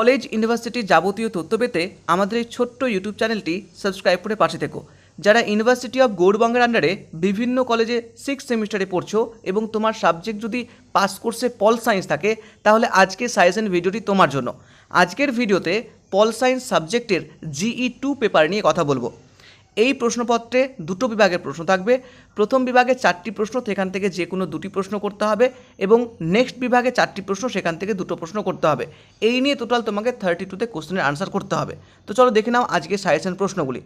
College ইউনিভার্সিটির যাবতীয় তথ্য পেতে আমাদের এই ছোট্ট ইউটিউব চ্যানেলটি সাবস্ক্রাইব করে পাশে থেকো। যারা ইউনিভার্সিটি অফ গৌড়বঙ্গের আন্ডারে বিভিন্ন কলেজে সিক্স সেমিস্টারে পড়ছো এবং তোমার সাবজেক্ট যদি পাস কোর্সে পল সায়েন্স থাকে, তাহলে আজকের অ্যান্ড ভিডিওটি তোমার জন্য। আজকের ভিডিওতে পল সায়েন্স সাবজেক্টের জিই টু পেপার নিয়ে কথা বলব। এই প্রশ্নপত্রে দুটো বিভাগের প্রশ্ন থাকবে। প্রথম বিভাগে চারটি প্রশ্ন, সেখান থেকে যে কোনো দুটি প্রশ্ন করতে হবে এবং নেক্সট বিভাগে চারটি প্রশ্ন, সেখান থেকে দুটো প্রশ্ন করতে হবে। এই নিয়ে টোটাল তোমাকে থার্টি টুতে কোশ্চেনের আনসার করতে হবে। তো চলো দেখে নাও আজকে সাজেশন প্রশ্নগুলি।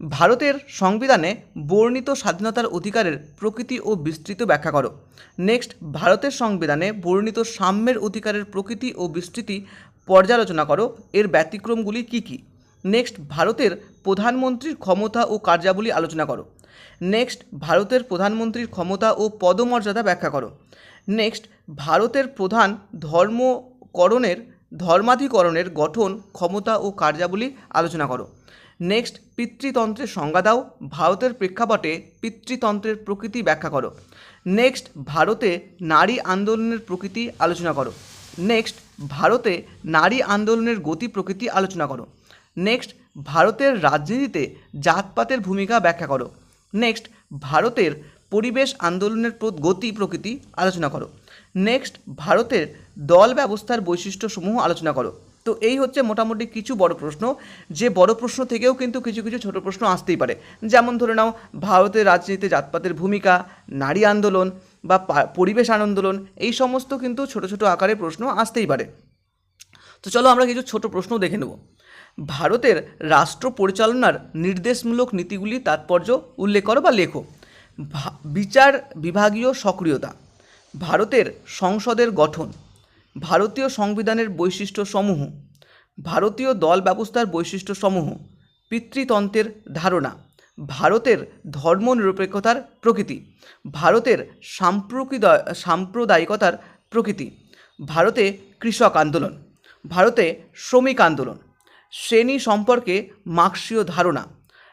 ভারতের সংবিধানে বর্ণিত স্বাধীনতার অধিকারের প্রকৃতি ও বিস্তৃত ব্যাখ্যা করো। নেক্সট ভারতের সংবিধানে বর্ণিত সাম্যের অধিকারের প্রকৃতি ও বিস্তৃতি পর্যালোচনা করো। এর ব্যতিক্রমগুলি কী কী? নেক্সট ভারতের প্রধানমন্ত্রীর ক্ষমতা ও কার্যাবলী আলোচনা করো। নেক্সট ভারতের প্রধানমন্ত্রীর ক্ষমতা ও পদমর্যাদা ব্যাখ্যা করো। নেক্সট ভারতের প্রধান ধর্মকরণের, ধর্মাধিকরণের গঠন, ক্ষমতা ও কার্যাবলী আলোচনা করো। নেক্সট পিতৃতন্ত্রের সংজ্ঞা দাও। ভারতের প্রেক্ষাপটে পিতৃতন্ত্রের প্রকৃতি ব্যাখ্যা করো। নেক্সট ভারতে নারী আন্দোলনের প্রকৃতি আলোচনা করো। নেক্সট ভারতে নারী আন্দোলনের গতি প্রকৃতি আলোচনা করো। নেক্সট ভারতের রাজনীতিতে জাতপাতের ভূমিকা ব্যাখ্যা করো। নেক্সট ভারতের পরিবেশ আন্দোলনের গতি, প্রকৃতি আলোচনা করো। নেক্সট ভারতের দল ব্যবস্থার বৈশিষ্ট্যসমূহ আলোচনা করো। তো এই হচ্ছে মোটামুটি কিছু বড় প্রশ্ন, যে বড় প্রশ্ন থেকেও কিন্তু কিছু কিছু ছোট প্রশ্ন আসতেই পারে। যেমন ধরে নাও, ভারতের রাজনীতিতে জাতপাতের ভূমিকা, নারী আন্দোলন বা পরিবেশ আন্দোলন, এই সমস্ত কিন্তু ছোট ছোট আকারে প্রশ্ন আসতেই পারে। তো চলো আমরা কিছু ছোট প্রশ্ন দেখে নেব। ভারতের রাষ্ট্র পরিচালনার নির্দেশমূলক নীতিগুলি তাৎপর্য উল্লেখ করো বা লেখো। বিচার বিভাগীয় সক্রিয়তা, ভারতের সংসদের গঠন, ভারতীয় সংবিধানের বৈশিষ্ট্যসমূহ, ভারতীয় দল ব্যবস্থার বৈশিষ্ট্যসমূহ, পিতৃতন্ত্রের ধারণা, ভারতের ধর্মনিরপেক্ষতার প্রকৃতি, ভারতের সাম্প্রকিদয়, সাম্প্রদায়িকতার প্রকৃতি, ভারতে কৃষক আন্দোলন, ভারতে শ্রমিক আন্দোলন শ্রেণি সম্পর্কে মার্ক্সীয় ধারণা।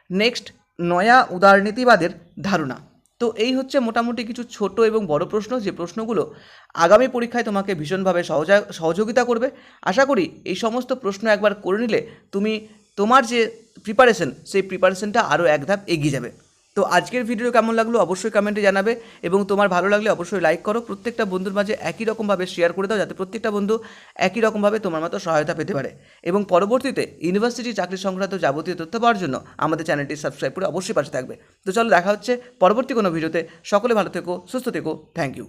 নেক্সট, নয়া উদারনীতিবাদের ধারণা। তো এই হচ্ছে মোটামুটি কিছু ছোট এবং বড় প্রশ্ন। যে প্রশ্নগুলো আগামী পরীক্ষায় তোমাকে ভীষণভাবে সহযোগিতা করবে। আশা করি এই সমস্ত প্রশ্ন একবার করে নিলে তুমি তোমার যে প্রিপারেশন সেই প্রিপারেশনটা আরও এক ধাপ এগিয়ে যাবে। তো আজকের ভিডিও কেমন লাগল অবশ্যই কমেন্টে জানাবে এবং তোমার ভালো লাগলে অবশ্যই লাইক করো। প্রত্যেকটা বন্ধুর মাঝে একই রকমভাবে শেয়ার করে দাও যাতে প্রত্যেকটা বন্ধু একই রকমভাবে তোমার মতো সহায়তা পেতে পারে। এবং পরবর্তীতে ইউনিভার্সিটি চাকরি সংক্রান্ত যাবতীয় তথ্য পাওয়ার জন্য আমাদের চ্যানেলটি সাবস্ক্রাইব করে অবশ্যই পাশে থাকবে। তো চলো দেখা হচ্ছে পরবর্তী কোনো ভিডিওতে সকলে ভালো থেকো, সুস্থ থেকো। Thank you